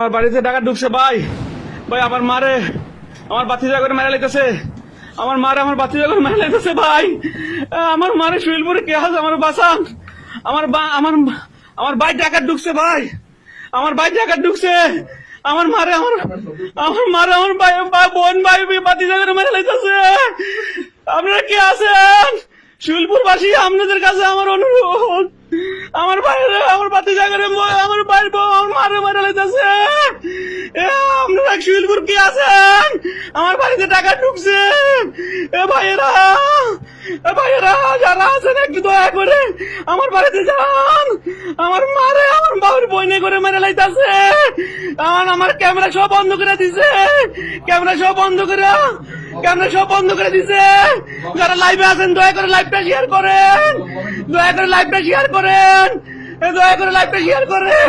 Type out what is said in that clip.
আমার বাড়িতে টাকা ঢুকছে, ভাই। ভাই, আমার মারে, আমার বাতি করে মেরে লাইতেছে। আমার মারে, আমার বাতি করে মেরে লাইতেছে, ভাই। আমার মারে শুইলপুরে কে আছে আমার বাসান আমার বা- আমার আমার ভাই টাকা ঢুকছে, ভাই। আমার ভাই টাকা ঢুকছে। আমার মারে, আমার আমার মারে, আমার ভাই বোন, ভাই বাতি করে মেরে লাইতেছে। আপনারা কে আছেন? শুইলপুর বাসী আপনাদের কাছে আমার অনুরোধ। আমার বাইরে আমার বাতি জায়গায় আমার বাইর মারে আপনারা শুইলপুর কি আছেন আমার বাড়িতে টাকা ঢুকছে। এ, ভাইয়েরা এ, ভাইয়েরা, যারা আছেন একটু দয়া করে আমার বাড়িতে যান। আমার মারে, আমার বাবুর বইনে করে মেরে লাইতাছে। আমার আমার ক্যামেরা সব বন্ধ করে দিছে। ক্যামেরা সব বন্ধ করে, ক্যামেরা সব বন্ধ করে দিছে। যারা লাইভে আছেন, দয়া করে লাইভটা শেয়ার করেন। দয়া করে লাইভটা শেয়ার করেন। দয়া করে লাইভটা শেয়ার করেন।